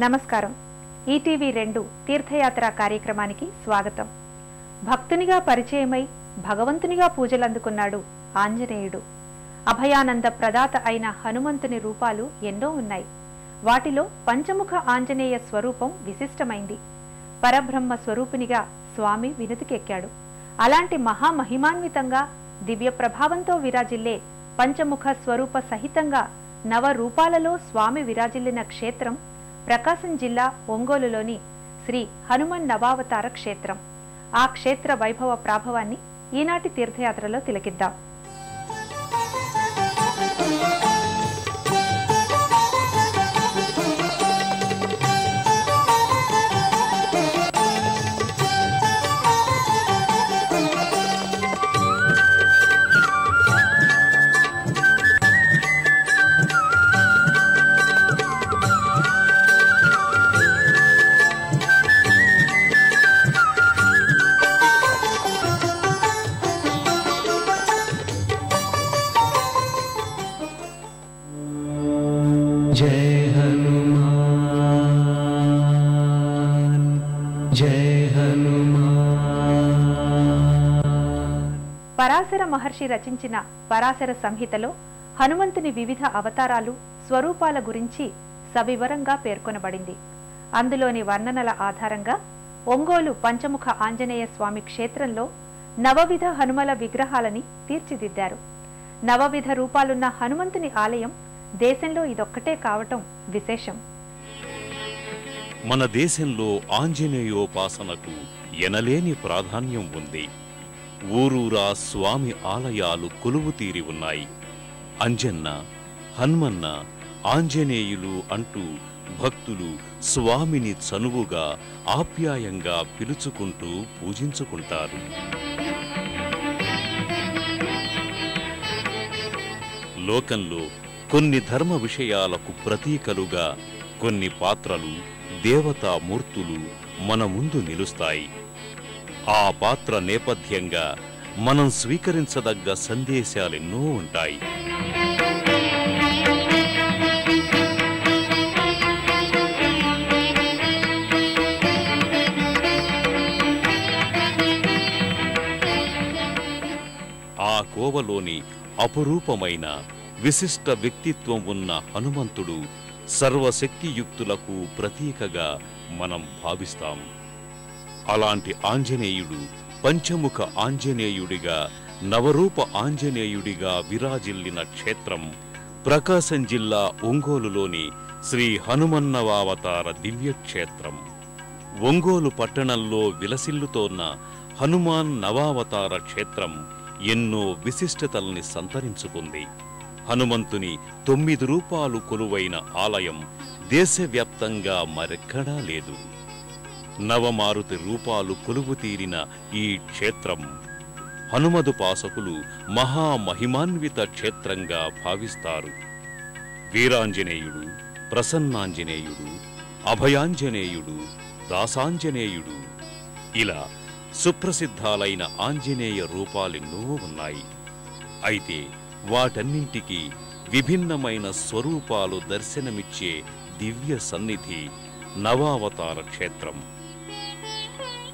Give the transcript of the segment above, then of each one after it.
నమస్కారం. ఈటీవీ రెండు తీర్థయాత్ర కార్యక్రమానికి స్వాగతం. భక్తునిగా పరిచయమై భగవంతునిగా పూజలందుకున్నాడు ఆంజనేయుడు. అభయానంద ప్రదాత అయిన హనుమంతుని రూపాలు ఎన్నో ఉన్నాయి. వాటిలో పంచముఖ ఆంజనేయ స్వరూపం విశిష్టమైంది. పరబ్రహ్మ స్వరూపినిగా స్వామి వినుతికెక్కాడు. అలాంటి మహామహిమాన్వితంగా దివ్య ప్రభావంతో విరాజిల్లే పంచముఖ స్వరూప సహితంగా నవరూపాలలో స్వామి విరాజిల్లిన క్షేత్రం ప్రకాశం జిల్లా ఒంగోలులోని శ్రీ హనుమన్ నవావతార క్షేత్రం. ఆ క్షేత్ర వైభవ ప్రాభవాన్ని ఈనాటి తీర్థయాత్రలో తిలకిద్దాం. जय हनुमान जय हनुमान పరాశర మహర్షి రచించిన పరాశర సంహితలో హనుమంతుని వివిధ అవతారాలు స్వరూపాల గురించి సవివరంగా పేర్కొనబడింది అందులోని వర్ణనల ఆధారంగా ఒంగోలు పంచముఖ ఆంజనేయ స్వామి క్షేత్రంలో నవవిధ హనుమల విగ్రహాలని తీర్చిదిద్దారు నవవిధ రూపాలున్న హనుమంతుని ఆలయం దేశంలో ఇదొక్కటే కావటం విశేషం. మన దేశంలో ఆంజనేయోపాసనకు ఎనలేని ప్రాధాన్యం ఉంది. ఊరూరా స్వామి ఆలయాలు కొలువు తీరి ఉన్నాయి. అంజన్న హన్మన్న ఆంజనేయులు అంటూ భక్తులు స్వామిని చనువుగా ఆప్యాయంగా పిలుచుకుంటూ పూజించుకుంటారు. లోకంలో కొన్ని ధర్మ విషయాలకు ప్రతీకలుగా కొన్ని పాత్రలు దేవతామూర్తులు మన ముందు నిలుస్తాయి. ఆ పాత్ర నేపథ్యంగా మనం స్వీకరించదగ్గ సందేశాలెన్నో ఉంటాయి. ఆ కోవలోని అపురూపమైన విశిష్ట వ్యక్తిత్వం ఉన్న హనుమంతుడు సర్వశక్తియుక్తులకు ప్రతీకగా మనం భావిస్తాం. అలాంటి ఆంజనేయుడు పంచముఖ ఆంజనేయుడిగా నవరూప ఆంజనేయుడిగా విరాజిల్లిన క్షేత్రం ప్రకాశం జిల్లా ఒంగోలులోని శ్రీ హనుమన్నవావతార దివ్యక్షేత్రం. ఒంగోలు పట్టణంలో విలసిల్లుతోన్న హనుమాన్ నవావతార క్షేత్రం ఎన్నో విశిష్టతల్ని సంతరించుకుంది. హనుమంతుని తొమ్మిది రూపాలు కొలువైన ఆలయం దేశవ్యాప్తంగా మరెక్కడా లేదు. నవమారుతి రూపాలు కొలువు తీరిన ఈ క్షేత్రం హనుమదుపాసకులు మహామహిమాన్విత క్షేత్రంగా భావిస్తారు. వీరాంజనేయుడు ప్రసన్నాంజనేయుడు అభయాంజనేయుడు దాసాంజనేయుడు ఇలా సుప్రసిద్ధాలైన ఆంజనేయ రూపాలెన్నో ఉన్నాయి. అయితే వాటన్నింటికీ విభిన్నమైన స్వరూపాలు దర్శనమిచ్చే దివ్య సన్నిధి నవావతార క్షేత్రం.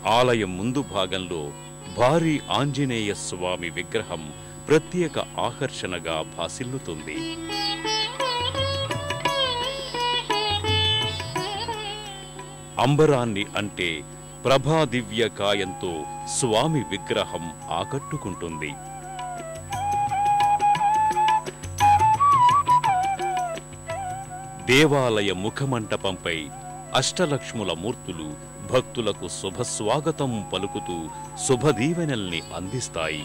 ఆలయం ముందు భాగంలో భారీ ఆంజనేయ స్వామి విగ్రహం ప్రత్యేక ఆకర్షణగా భాసిల్లుతుంది. అంబరాన్ని అంటే ప్రభాదివ్య కాయంతో స్వామి విగ్రహం ఆకట్టుకుంటుంది. దేవాలయ ముఖమంటపంపై అష్టలక్ష్ముల మూర్తులు భక్తులకు శుభస్వాగతం పలుకుతూ శుభదీవెనల్ని అందిస్తాయి.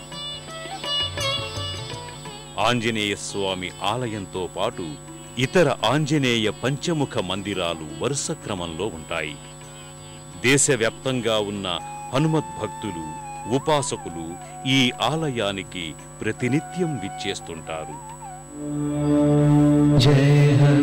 ఆంజనేయ స్వామి ఆలయంతో పాటు ఇతర ఆంజనేయ పంచముఖ మందిరాలు వరుస క్రమంలో ఉంటాయి. దేశవ్యాప్తంగా ఉన్న హనుమద్భక్తులు ఉపాసకులు ఈ ఆలయానికి ప్రతినిత్యం విచ్చేస్తుంటారు. जय